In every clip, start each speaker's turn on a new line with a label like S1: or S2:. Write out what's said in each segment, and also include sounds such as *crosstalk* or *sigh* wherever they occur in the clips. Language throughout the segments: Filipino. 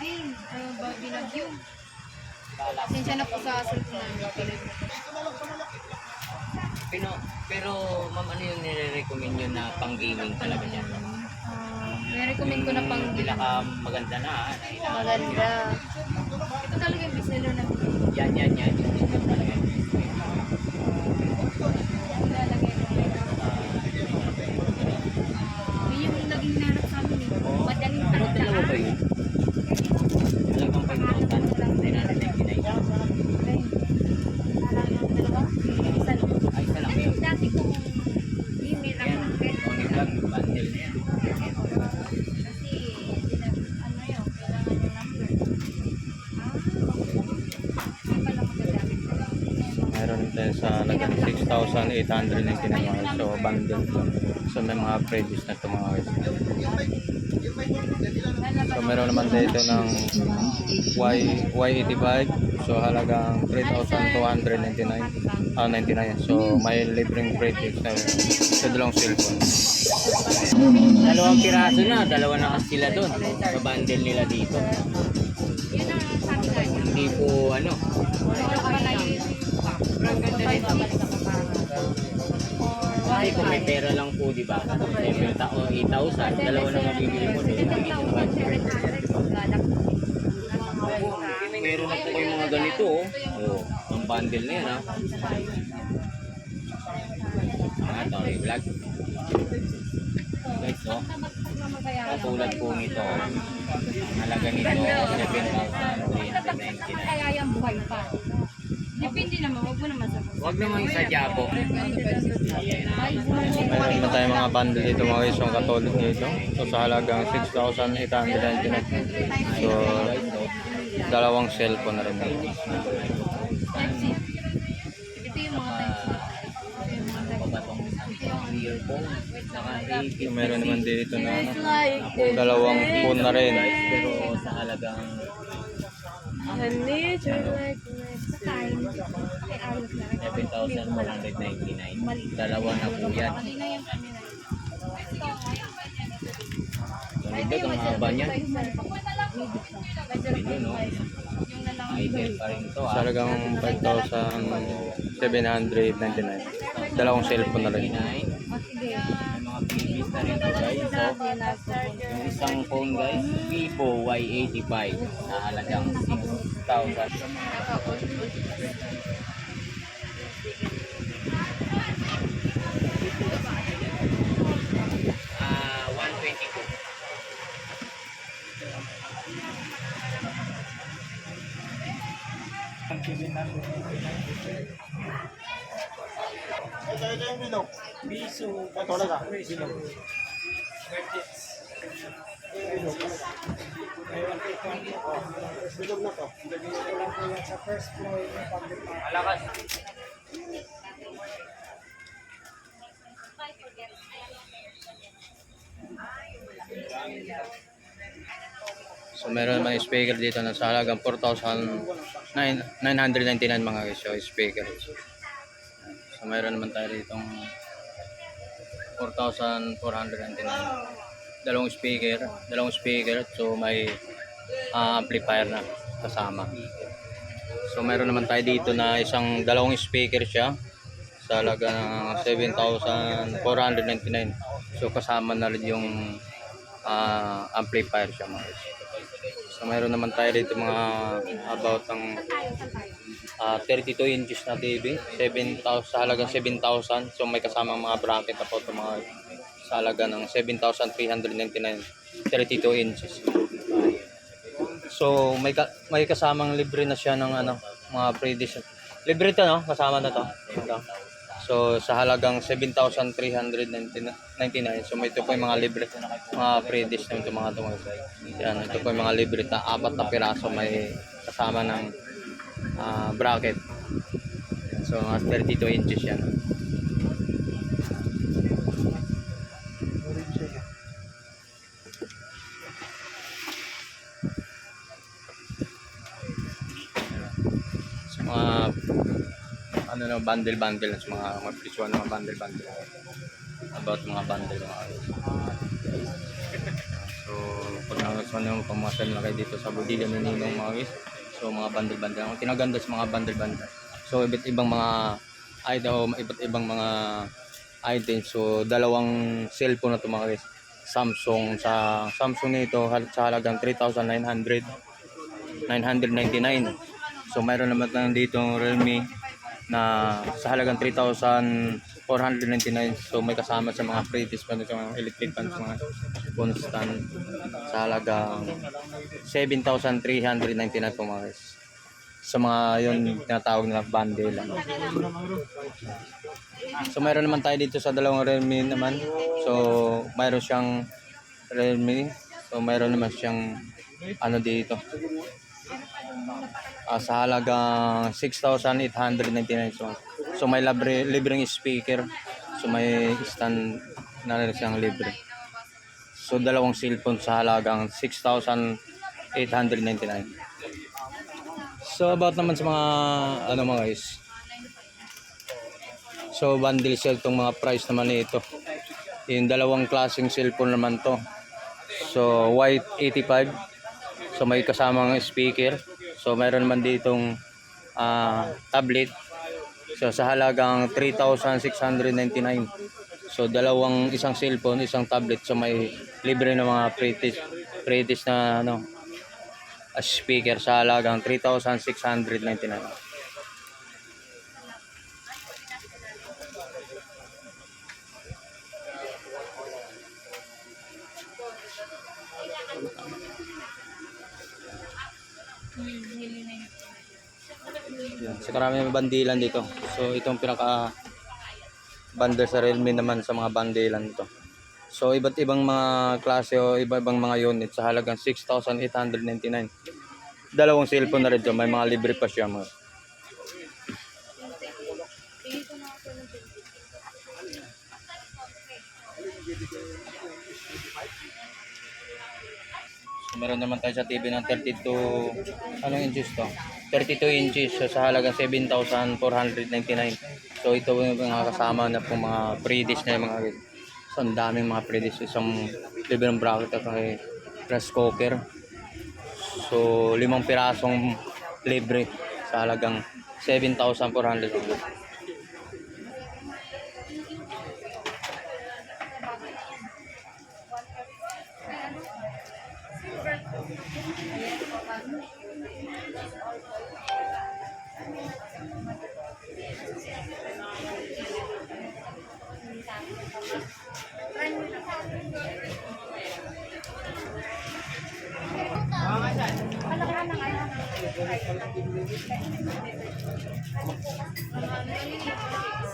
S1: Ay, uh, ba, binagyo. Sensya na po sa cellphone namin.
S2: Pero, pero ma'am, ano yung nire-recommend nyo na pang gaming talaga niya?
S1: Ah, may recommend ko na pang
S2: Pinaka maganda na. ah, na
S1: Maganda. Ito talaga yung bestseller na
S2: Yan, yan, yan. Yan
S3: 6,899 mga so bundle to. So may mga previous na ito mga guys. So meron naman dito ng Y, Y85 so halagang 3,299 ah 99 so may libreng previous na sa dalawang cellphone.
S2: Dalawang piraso na, dalawa na kasi sila doon. Sa bundle nila dito. Hindi po ano.
S1: Ang ganda para.
S2: Kasi kung may pera lang po, di ba? May tao 8,000, dalawa na mabibili mo ba? Meron na po kayong mga ganito, oh. Oh, ang bundle na yan, ha? Ah, ito, yung vlog. Guys, oh. Katulad po nito, oh. Ang halaga nito, 7,399.
S1: Kaya yung buhay pa. Depende naman, wag mo naman sa
S2: Huwag naman sa jabo.
S3: Meron naman tayong mga bundle dito mga guys yung katulad nito. So sa halagang 6,899 so dalawang cellphone na rin.
S1: Ito yung mga
S2: Pabatong earphone. Saka
S3: So, meron naman dito na ano, dalawang phone na rin.
S2: Pero sa halagang
S1: Honey, you're like sa time. Ay, ayos na.
S2: 7,499. Dalawa na po yan.
S1: Hindi na yung camera.
S2: Ganito ang haba niya. No? Item pa rin ah.
S3: halagang 5,799. Dalawang cellphone na rin.
S2: 99. Previous na rin to, guys. So, yung isang phone, guys, Vivo Y85 na halagang 6,000.
S4: Bilog. Biso. Ito talaga. Bilog. Bilog. Na to.
S2: Malakas.
S3: So meron naman speaker dito na sa halagang 4,999 mga guys so speaker. So meron naman tayo dito 4,499. Dalawang speaker, dalawang speaker so may ah, amplifier na kasama. So meron naman tayo dito na isang dalawang speaker siya sa halaga ng 7,499. So kasama na rin yung ah, amplifier siya mga. So mayroon naman tayo dito mga about ng ah, 32 inches na TV, 7,000 sa halagang 7,000. So may kasamang mga bracket na po ito mga sa halaga ng 7,399 32 inches. So may ka, may kasamang libre na siya ng ano mga pre-edition. Libre to no, kasama na to. Ito. So sa halagang 7,399. So may ito po yung mga libre mga pre-dish na ito mga guys. Yan, ito po yung mga libre na apat na piraso may kasama ng ah, bracket. So mga 32 inches yan. So mga ano na bundle bundle sa mga mga presyo ng mga bundle bundle about mga bundle mga. *laughs* So pag nagustuhan nyo pamasan lang kayo dito sa ni Ninong mga guys. So mga bundle-bundle. Ang tinaganda sa mga bundle-bundle. So iba't ibang mga item, iba't ibang mga items. So dalawang cellphone na ito mga guys. Samsung sa Samsung nito sa halagang 3,900 999. So mayroon naman lang dito Realme na sa halagang 3,499. So may kasama sa mga previous pa sa mga electric fans mga constant sa halagang 7,399 po mga guys. Sa mga yun tinatawag na bundle lang. So mayroon naman tayo dito sa dalawang Realme naman. So mayroon siyang Realme. So mayroon naman siyang ano dito. Ah, sa halagang 6,899 so, so may libre, libreng speaker. So may stand na rin siyang libre. So dalawang cellphone sa halagang 6,899 so about naman sa mga ano mga guys. So bundle sale tong mga price naman nito yung dalawang klaseng cellphone naman to. So white 85 So may kasamang speaker. So mayroon naman ditong ah, tablet. So sa halagang 3,699. So dalawang isang cellphone, isang tablet. So may libre na mga pretty pretty na ano speaker sa halagang 3,699. So karami may bandilan dito. So itong pinaka bundle sa Realme naman sa mga bandilan dito. So iba't ibang mga klase o iba-ibang mga unit sa halagang 6,899. Dalawang cellphone na rin dyan. May mga libre pa siya mga. So, meron naman tayo sa TV ng 32 anong inches to? 32 inches so, sa halagang 7,499. So ito yung mga kasama na po mga pre-dish na yung mga so, ang daming mga pre-dish isang libreng bracket at may rice cooker. So limang pirasong libre sa halagang 7,400.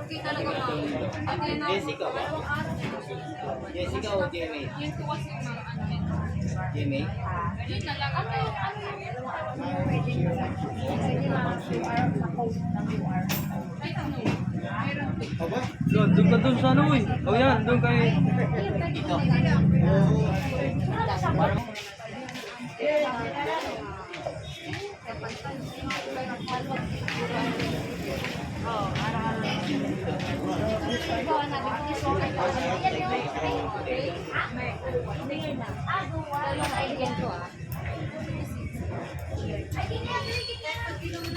S1: Okay talaga ma'am. Okay na.
S2: Jessica ba? Jessica o Jamie?
S1: Yun po kasi mga ano.
S2: Jamie?
S1: Yun na lang. Ano yung ano yun? Ay, ano? Meron po.
S3: Doon, doon ka doon sa ano eh. O yan, doon kay...
S1: Hindi,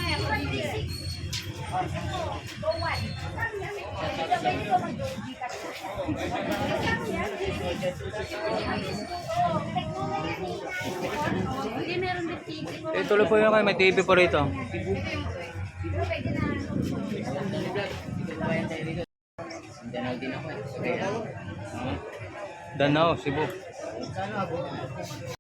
S1: meron din TV.
S3: Eh, tuloy po yun kayo, may TV po rito.
S2: Diyan din ako eh.
S3: Danao, Cebu.